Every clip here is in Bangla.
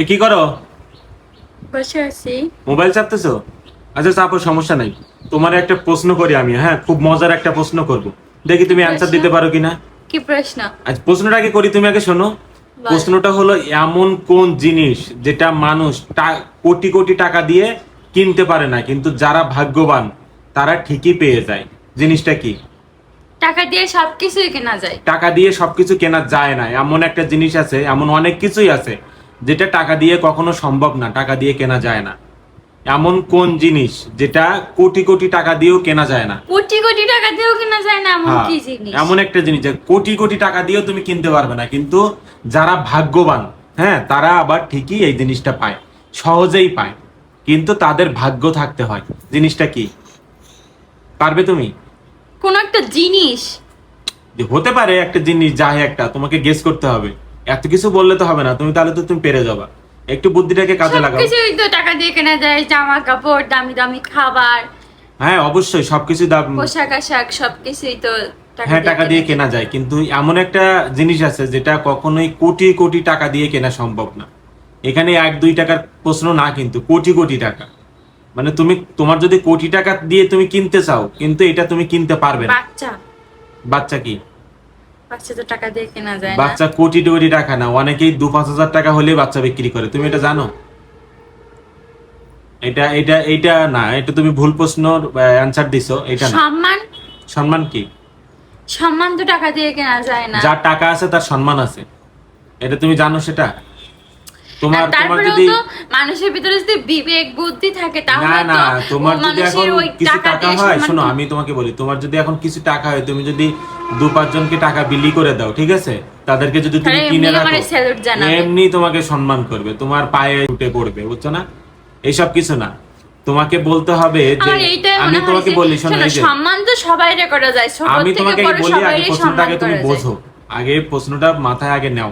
এ কি করো? বসে আছি। মোবাইল চাপতেছো? আচ্ছা চাপো সমস্যা নাই। তোমার একটা প্রশ্ন করি আমি হ্যাঁ? খুব মজার একটা প্রশ্ন করব। দেখি তুমি অ্যান্সার? দিতে পারো কিনা? কি প্রশ্ন? আজ প্রশ্নটা আগে করি তুমি আগে শোনো। প্রশ্নটা হলো এমন কোন জিনিস যেটা মানুষ কোটি কোটি টাকা দিয়ে কিনতে পারে না কিন্তু যারা ভাগ্যবান তারা ঠিকই পেয়ে যায়। জিনিসটা কি? টাকা দিয়ে কেনা যায়। টাকা দিয়ে সবকিছু কেনা যায় না। এমন একটা জিনিস আছে এমন অনেক কিছুই আছে যেটা টাকা দিয়ে কখনো সম্ভব না টাকা দিয়ে কেনা যায় না। এমন কোন জিনিস যেটা কোটি কোটি টাকা দিয়েও কেনা যায় না? কোটি কোটি টাকা দিয়েও কেনা যায় না এমন হ্যাঁ, কি জিনিস? এমন একটা জিনিস যে কোটি কোটি টাকা দিয়েও তুমি কিনতে পারবে না কিন্তু যারা ভাগ্যবান হ্যাঁ তারা আবার ঠিকই এই জিনিসটা পায় সহজেই পায় কিন্তু তাদের ভাগ্য থাকতে হয়। জিনিসটা কি? পারবে তুমি? কোন একটা জিনিস। হতে পারে একটা জিনিস যাই একটা তোমাকে গেস করতে হবে। এত কিছু বললে তো হবে না তুমি তাহলে তো তুমি পেরে যাবা। একটু বুদ্ধিটাকে কাজে লাগাও। সবকিছুই তো টাকা দিয়ে কেনা যায় জামা কাপড় দামি দামি খাবার। হ্যাঁ অবশ্যই সবকিছু দাম পোশাক আশাক সবকিছুই তো হ্যাঁ টাকা দিয়ে কেনা যায় কিন্তু এমন একটা জিনিস আছে যেটা কখনোই কোটি কোটি টাকা দিয়ে কেনা সম্ভব না। এখানে এক দুই টাকার প্রশ্ন না কিন্তু কোটি কোটি টাকা। মানে তুমি তোমার যদি কোটি টাকা দিয়ে তুমি কিনতে চাও কিন্তু এটা তুমি কিনতে পারবে না। বাচ্চা। বাচ্চা কি? টাকা দিয়ে কেনা যায় না। বাচ্চা কোটি কোটি টাকা না অনেকেই দু পাঁচ হাজার টাকা হলে বাচ্চা বিক্রি করে। তুমি এটা জানো? এটা এটা এটা না এটা তুমি ভুল প্রশ্নর অ্যান্সার দিছো এটা না। সম্মান? সম্মান কি? সম্মান তো টাকা দিয়ে কেনা যায় না। যার টাকা আছে তার সম্মান আছে। এটা তুমি জানো সেটা? তোমার তোমার যদি মানুষের ভিতরে যদি বিবেক বুদ্ধি থাকে তাহলে না তো তোমার যদি এখন কিছু টাকা হয় সম্মান শোনো আমি তোমাকে বলি তোমার যদি এখন কিছু টাকা হয় তুমি যদি দু পাঁচজনকে টাকা বিলি করে দাও ঠিক আছে? তাদেরকে যদি তুমি কিনে রাখো মানে এমনি তোমাকে সম্মান করবে তোমার পায়ে উঠে পড়বে বুঝছ না? এইসব কিছু না। তোমাকে বলতে হবে যে আমি তোমাকে বলি শোনো এই যে সম্মান তো করা যায় ছোট আমি তোমাকে বলি আগে তুমি বোঝো। আগে প্রশ্নটা মাথায় আগে নাও।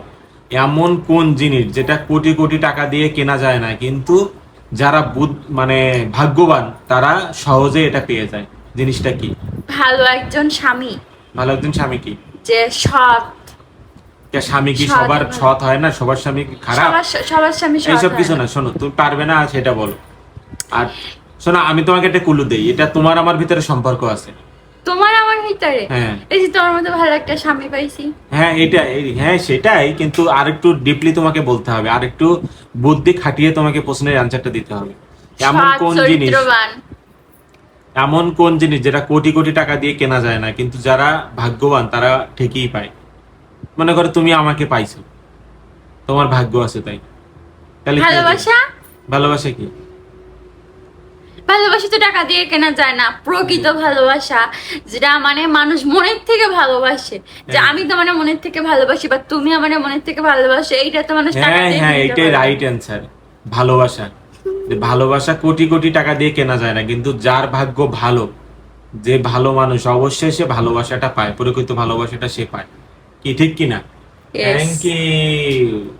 এমন কোন জিনিস যেটা কোটি কোটি টাকা দিয়ে কেনা যায় না কিন্তু যারা বুধ- মানে ভাগ্যবান তারা সহজে এটা পেয়ে যায়। জিনিসটা কি? ভালো একজন স্বামী। ভালো একজন স্বামী কি? যে সৎ। কে স্বামী কি সবার সৎ হয় না? সবার স্বামী কি খারাপ? সবার সবার স্বামী এইসব কিছু না শোনো তুমি পারবে না সেটা বলো। আর শোনো আমি তোমাকে একটা কুলু দেই এটা তোমার আমার ভিতরে সম্পর্ক আছে। তোমার আমার ভিতরে? হ্যাঁ। এই যে তোমার মতো ভালো একটা স্বামী পাইছি। হ্যাঁ এটা হ্যাঁ সেটাই কিন্তু আরেকটু ডিপলি তোমাকে বলতে হবে আরেকটু বুদ্ধি খাটিয়ে তোমাকে প্রশ্নের অ্যান্সারটা দিতে হবে। এমন কোন জিনিস এমন কোন জিনিস যেটা কোটি কোটি টাকা দিয়ে কেনা যায় না কিন্তু যারা ভাগ্যবান তারা ঠিকই পায়। মনে করো তুমি আমাকে পাইছো। তোমার ভাগ্য আছে তাই। তাহলে ভালোবাসা? ভালোবাসা কি? ভালোবাসা তো টাকা দিয়ে কেনা যায় না প্রকৃত ভালোবাসা যেটা মানে মানুষ মনের থেকে ভালোবাসে। যে হ্যাঁ। আমি তো মানে মনের থেকে ভালোবাসি বা তুমি আমার মনের থেকে ভালোবাসো এইটা তো মানুষ টাকা হ্যাঁ দিয়ে হ্যাঁ এটাই রাইট অ্যান্সার ভালোবাসা। যে ভালোবাসা কোটি কোটি টাকা দিয়ে কেনা যায় না কিন্তু যার ভাগ্য ভালো যে ভালো মানুষ অবশ্যই সে ভালোবাসাটা পায় প্রকৃত ভালোবাসাটা সে পায়। কি ঠিক কিনা. Thank you